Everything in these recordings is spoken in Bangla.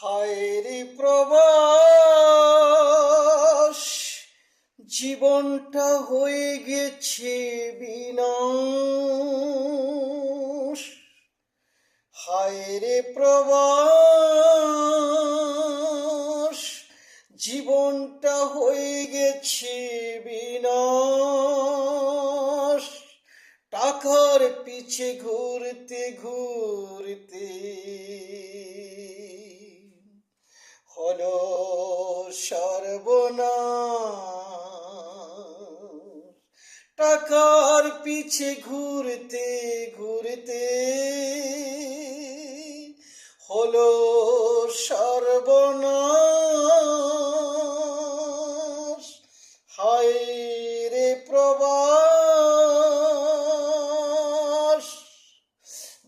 হায়রে প্রবাস, জীবনটা হয়ে গেছে বিনাশ। হায়রে প্রবাস, জীবনটা হয়ে গেছে বিনাশ। টাকার পিছে ঘুরতে ঘুরতে সর্বনাশ। টাকার পিছে ঘুরতে ঘুরতে হলো সর্বনাশ। হায় রে প্রবাস।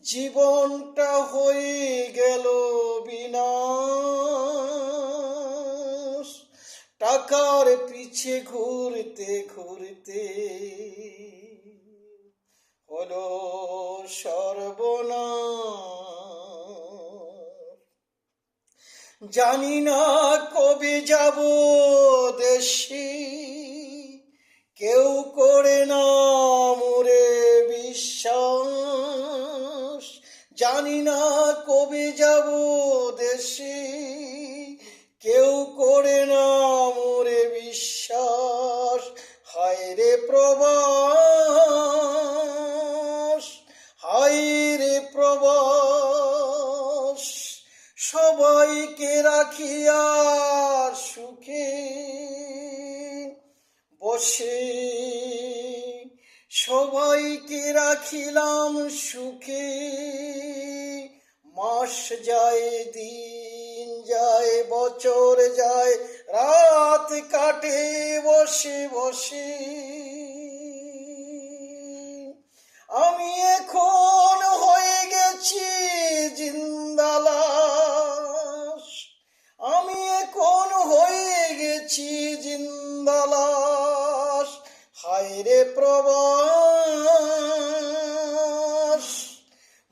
জীবনটা হয়ে গেল বিনাশ। টাকার পিছে ঘুরতে ঘুরতে হলো সর্বনা জানি না কবে যাব দেশে, কেউ করে না মোরে বিশ্বাস। জানি না কবে যাব দেশে হায় রে প্রবাস সবাইকে রাখিয়া সুখে বসে। সবাইকে রাখিলাম সুখে, মাস যায়, দিন যায়, বছর যায়, রাত কাটে, বসে বসে। জিন্দালাস হায় রে প্রবাস।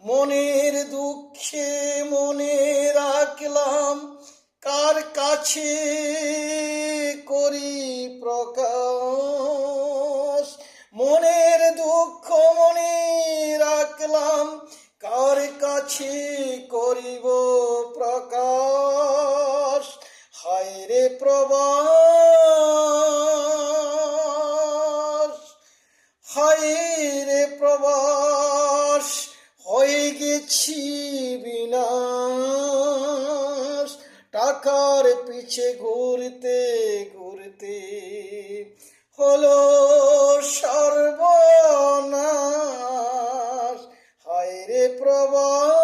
মনের দুঃখে মনে রাখলাম, কার কাছে করি প্রকাশ? মনের দুঃখ মনে রাখলাম, কার কাছে করিব প্রকাশ? হায় রে প্রবাস। হায় রে প্রবাস, হয়ে গেছি বিনাশ। টাকার পিছে ঘুরতে ঘুরতে হলো সর্বনাশ। হায় রে প্রবাস